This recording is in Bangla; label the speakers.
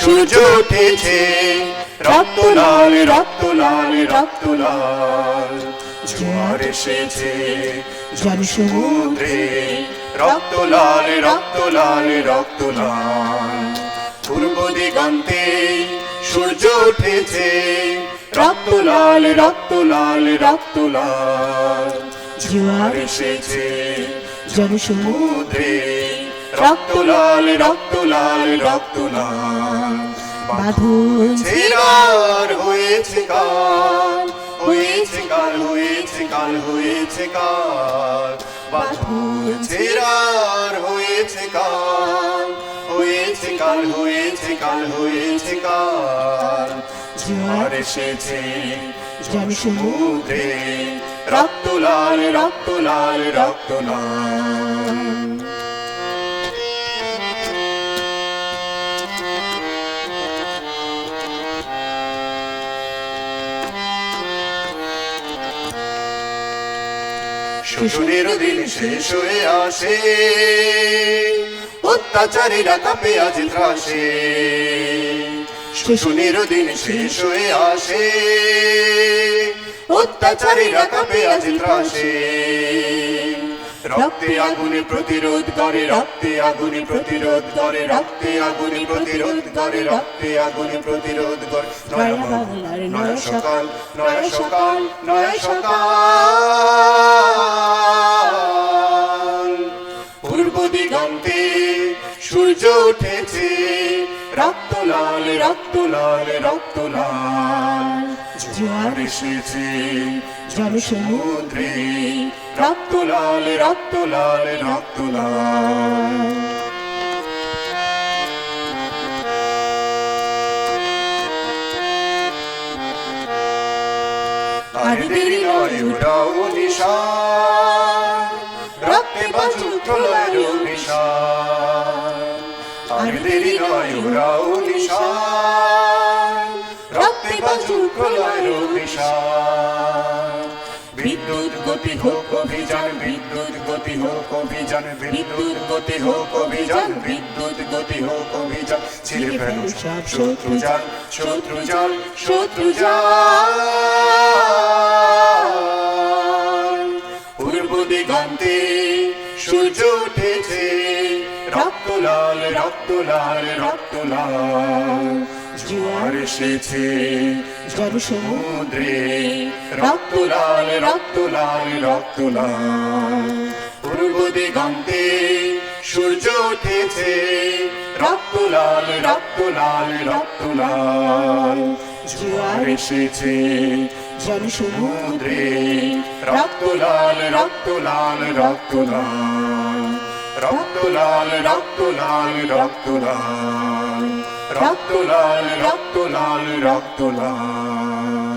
Speaker 1: সূর্য উঠেছে। রক্ত লাল রক্ত লাল রক্ত লাল। জোয়ার এসেছে জন সমুদ্রে রক্ত লাল রক্ত লাল রক্ত লাল। পূর্ব দিগন্তে সূর্য উঠেছে। রক্ত লাল রক্ত লাল রক্ত লাল জোয়ার এসেছে জন সমুদ্রে রক্ত লাল রক্ত লাল রক্ত লাল
Speaker 2: বাঁধন
Speaker 1: হয়েছে কাল হয়েছে কাল হয়েছে কাল হয়েছে কাল। বাঁধন হয়েছে কাল। হয়েছে কাল হয়েছে কাল হয়েছে কাল। জোয়ার এসেছে সমুদ্রে। রক্ত লাল রক্ত লাল রক্ত লাল। শোষণের দিন শেষ হয়ে আসে। অত্যাচারীরা কাপে আজ ত্রাসে। শোষণের দিন শেষ হয়ে আসে। অত্যাচারীরা কাপে আজ ত্রাসে। রক্তে আগুনে প্রতিরোধ করে, রক্তে আগুনে প্রতিরোধ করে, রক্তে আগুনে প্রতিরোধ করে, রক্তে আগুনে প্রতিরোধ করে। নয়া বাংলার নয়া সকাল নয়া সকাল নয়া সকাল। পূর্ব দিগন্তে সূর্য উঠেছে। রক্ত লাল রক্ত লাল রক্ত লাল। জোয়ার এসেছে জন সমুদ্রে। রক্ত লাল রক্ত লাল রক্ত লাল। আর দেরি নয় উড়াও নিশান। বিদ্যুৎ গতি হোক অভিযান, বিদ্যুৎ গতি হোক অভিযান, বিদ্যুৎ গতি হোক অভিযান, বিদ্যুৎ গতি হোক অভিযান। ছিঁড়ে ফেলো সব শত্রু যান শত্রু যান শত্রু পূর্ব দিগন্তে সূর্য উঠেছে। রক্ত লাল রক্ত লাল রক্ত লাল জোয়ার এসেছে জন সমুদ্রে রক্ত লাল রক্ত লাল রক্ত পূর্ব দিগন্তে সূর্য উঠেছে। রক্ত লাল রক্ত লাল রক্ত জোয়ার এসেছে জন সমুদ্রে রক্ত লাল রক্ত লাল রক্ত রক্ত লাল রক্ত লাল রক্ত লাল রক্ত লাল রক্ত লাল রক্ত লাল